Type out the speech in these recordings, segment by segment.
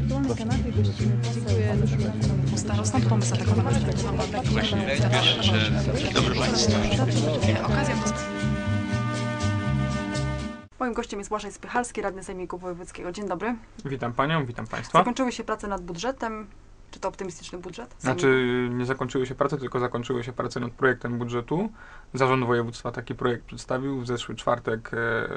wirtualnej kanapie gościmy poseł pomysł Właśnie że Państwu. Okazja Moim gościem jest Błażej Spychalski, radny Sejmiku Wojewódzkiego. Dzień dobry. Witam Panią, witam Państwa. Zakończyły się prace nad budżetem. Czy to optymistyczny budżet? Sejmiku? Znaczy, nie zakończyły się prace, tylko zakończyły się prace nad projektem budżetu. Zarząd województwa taki projekt przedstawił. W zeszły czwartek e,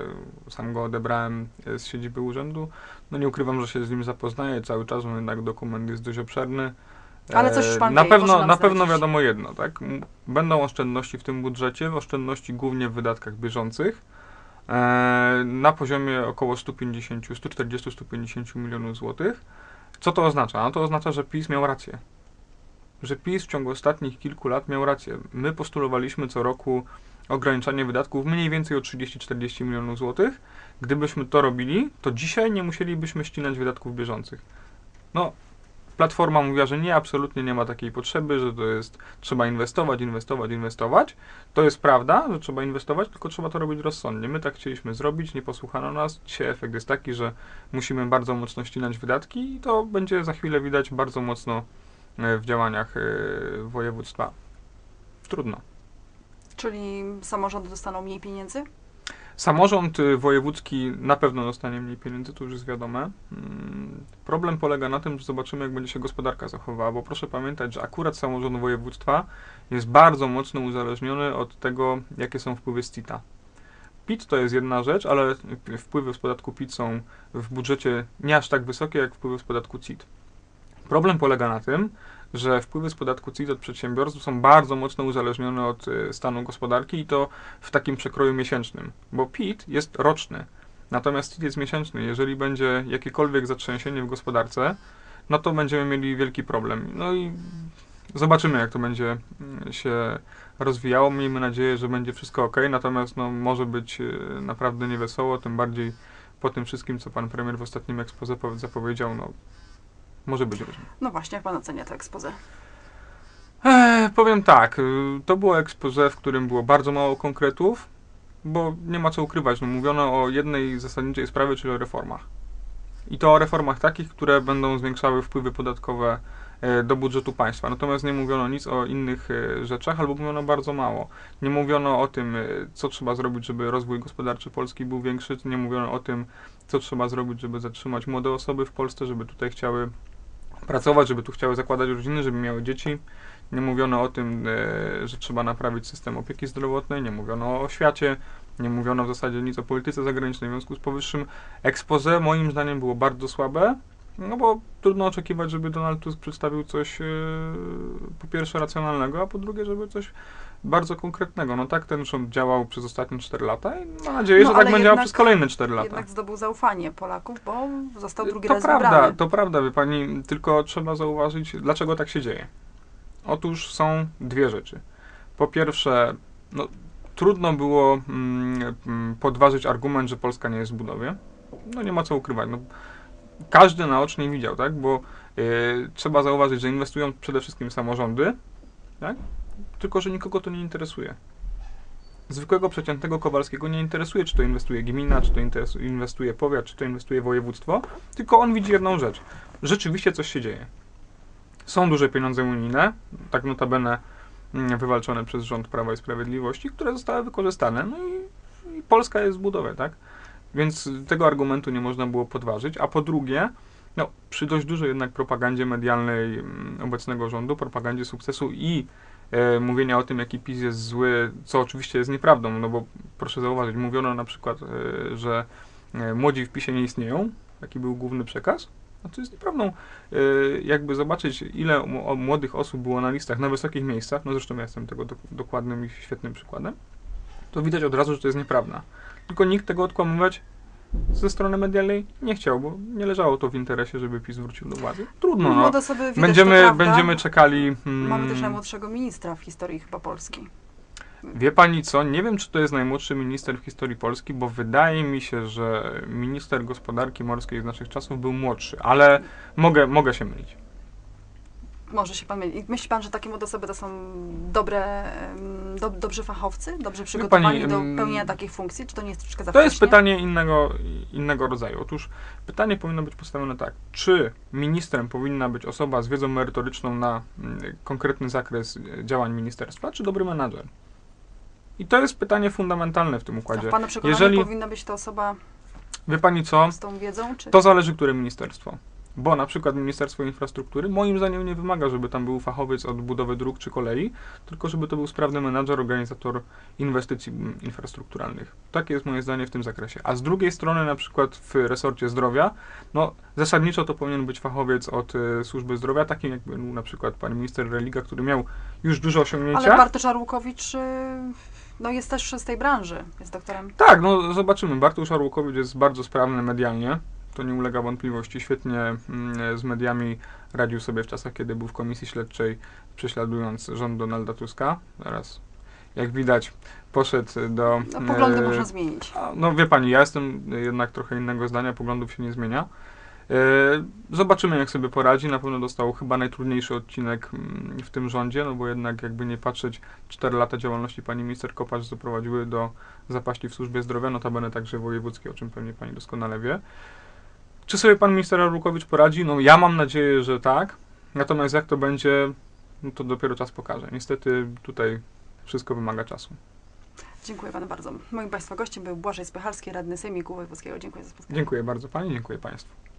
sam go odebrałem e, z siedziby urzędu. No nie ukrywam, że się z nim zapoznaję cały czas, no jednak dokument jest dość obszerny. Ale coś już pan Na wie, pewno, na pewno wiadomo jedno, tak? Będą oszczędności w tym budżecie, oszczędności głównie w wydatkach bieżących. e, Na poziomie około 150, 140, 150 milionów złotych. Co to oznacza? No to oznacza, że PiS miał rację. Że PiS w ciągu ostatnich kilku lat miał rację. My postulowaliśmy co roku ograniczanie wydatków mniej więcej o 30-40 milionów złotych. Gdybyśmy to robili, to dzisiaj nie musielibyśmy ścinać wydatków bieżących. No, Platforma mówiła, że nie, absolutnie nie ma takiej potrzeby, że to jest, trzeba inwestować, inwestować, inwestować. To jest prawda, że trzeba inwestować, tylko trzeba to robić rozsądnie. My tak chcieliśmy zrobić, nie posłuchano nas. Dzisiaj efekt jest taki, że musimy bardzo mocno ścinać wydatki i to będzie za chwilę widać bardzo mocno e, w działaniach e, województwa. Trudno. Czyli samorządy dostaną mniej pieniędzy? Samorząd y, wojewódzki na pewno dostanie mniej pieniędzy, to już jest wiadome. Mm, Problem polega na tym, że zobaczymy, jak będzie się gospodarka zachowała, bo proszę pamiętać, że akurat samorząd województwa jest bardzo mocno uzależniony od tego, jakie są wpływy z CIT-a. PIT to jest jedna rzecz, ale wpływy z podatku PIT są w budżecie nie aż tak wysokie, jak wpływy z podatku CIT. Problem polega na tym, że wpływy z podatku CIT od przedsiębiorstw są bardzo mocno uzależnione od y, stanu gospodarki i to w takim przekroju miesięcznym, bo PIT jest roczny, natomiast CIT jest miesięczny. Jeżeli będzie jakiekolwiek zatrzęsienie w gospodarce, no to będziemy mieli wielki problem. No i zobaczymy, jak to będzie mm, się rozwijało. Miejmy nadzieję, że będzie wszystko ok, natomiast no, może być y, naprawdę niewesoło, tym bardziej po tym wszystkim, co pan premier w ostatnim ekspoze powie- zapowiedział, no może być różnie. No właśnie, jak pan ocenia to expose? Eee, powiem tak, y, to było expose, w którym było bardzo mało konkretów, bo nie ma co ukrywać, no mówiono o jednej zasadniczej sprawie, czyli o reformach. I to o reformach takich, które będą zwiększały wpływy podatkowe e, do budżetu państwa. Natomiast nie mówiono nic o innych e, rzeczach, albo mówiono bardzo mało. Nie mówiono o tym, e, co trzeba zrobić, żeby rozwój gospodarczy Polski był większy, nie mówiono o tym, co trzeba zrobić, żeby zatrzymać młode osoby w Polsce, żeby tutaj chciały pracować, żeby tu chciały zakładać rodziny, żeby miały dzieci. Nie mówiono o tym, e, że trzeba naprawić system opieki zdrowotnej, nie mówiono o oświacie, nie mówiono w zasadzie nic o polityce zagranicznej. W związku z powyższym expose moim zdaniem było bardzo słabe, no bo trudno oczekiwać, żeby Donald Tusk przedstawił coś e, po pierwsze racjonalnego, a po drugie, żeby coś bardzo konkretnego. No tak ten rząd działał przez ostatnie 4 lata i mam nadzieję, No, że tak będzie działał przez kolejne 4 lata. Jednak zdobył zaufanie Polaków, bo został drugi to raz prawda, wybrany. to prawda, wie pani, tylko trzeba zauważyć, dlaczego tak się dzieje. Otóż są dwie rzeczy. Po pierwsze, no, trudno było mm, mm, podważyć argument, że Polska nie jest w budowie. No nie ma co ukrywać. No, każdy naocznie widział, tak? Bo y, trzeba zauważyć, że inwestują przede wszystkim samorządy, tak? Tylko, że nikogo to nie interesuje. Zwykłego przeciętnego Kowalskiego nie interesuje, czy to inwestuje gmina, czy to inwestuje powiat, czy to inwestuje województwo, tylko on widzi jedną rzecz. Rzeczywiście coś się dzieje. Są duże pieniądze unijne, tak notabene mm, wywalczone przez rząd Prawa i Sprawiedliwości, które zostały wykorzystane. No i, i Polska jest w budowie, tak? Więc tego argumentu nie można było podważyć. A po drugie, no, przy dość dużej jednak propagandzie medialnej mm, obecnego rządu, propagandzie sukcesu i e, mówienia o tym, jaki PiS jest zły, co oczywiście jest nieprawdą, no bo proszę zauważyć, mówiono na przykład, e, że e, młodzi w PiSie nie istnieją, taki był główny przekaz, a to jest nieprawdą. E, jakby zobaczyć, ile młodych osób było na listach na wysokich miejscach, no zresztą ja jestem tego dok- dokładnym i świetnym przykładem, to widać od razu, że to jest nieprawda. Tylko nikt tego odkłamywać ze strony medialnej nie chciał, bo nie leżało to w interesie, żeby PiS wrócił do władzy. Trudno, no. Młode osoby widać, Będziemy, będziemy czekali. mm, Mamy też najmłodszego ministra w historii chyba Polski. Wie pani co? Nie wiem, czy to jest najmłodszy minister w historii Polski, bo wydaje mi się, że minister gospodarki morskiej z naszych czasów był młodszy, ale mogę, mogę się mylić. Może się pan myli. Myśli pan, że takie młode osoby to są dobre, do, dobrzy fachowcy, dobrze przygotowani pani, do pełnienia takich funkcji? Czy to nie jest troszkę za To jest pytanie innego, innego rodzaju. Otóż pytanie powinno być postawione tak. Czy ministrem powinna być osoba z wiedzą merytoryczną na mm, konkretny zakres e, działań ministerstwa, czy dobry menadżer? I to jest pytanie fundamentalne w tym A układzie. w pana przekonaniu Jeżeli- powinna być to osoba Wie pani co? z tą wiedzą? Czy... To zależy, które ministerstwo. Bo na przykład Ministerstwo Infrastruktury moim zdaniem nie wymaga, żeby tam był fachowiec od budowy dróg czy kolei, tylko żeby to był sprawny menadżer, organizator inwestycji infrastrukturalnych. Takie jest moje zdanie w tym zakresie. A z drugiej strony na przykład w resorcie zdrowia, no zasadniczo to powinien być fachowiec od y, służby zdrowia, takim jak był na przykład pan minister Religa, który miał już duże osiągnięcia. Ale Bartosz Arłukowicz y, no, jest też z tej branży, jest doktorem. Tak, no zobaczymy. Bartusz Arłukowicz jest bardzo sprawny medialnie. To nie ulega wątpliwości. Świetnie mm, z mediami radził sobie w czasach, kiedy był w komisji śledczej, prześladując rząd Donalda Tuska. Teraz, jak widać, poszedł do. No, poglądy e, można zmienić. No wie pani, ja jestem jednak trochę innego zdania, poglądów się nie zmienia. E, Zobaczymy, jak sobie poradzi. Na pewno dostał chyba najtrudniejszy odcinek mm, w tym rządzie, no bo jednak jakby nie patrzeć, 4 lata działalności pani minister Kopacz doprowadziły do zapaści w służbie zdrowia, notabene także wojewódzkiej, o czym pewnie pani doskonale wie. Czy sobie pan minister Arłukowicz poradzi? No ja mam nadzieję, że tak. Natomiast jak to będzie, no to dopiero czas pokaże. Niestety tutaj wszystko wymaga czasu. Dziękuję panu bardzo. Moim państwa gościem był Błażej Spychalski, radny Sejmiku Wojewódzkiego. Dziękuję za spotkanie. Dziękuję bardzo pani, dziękuję państwu.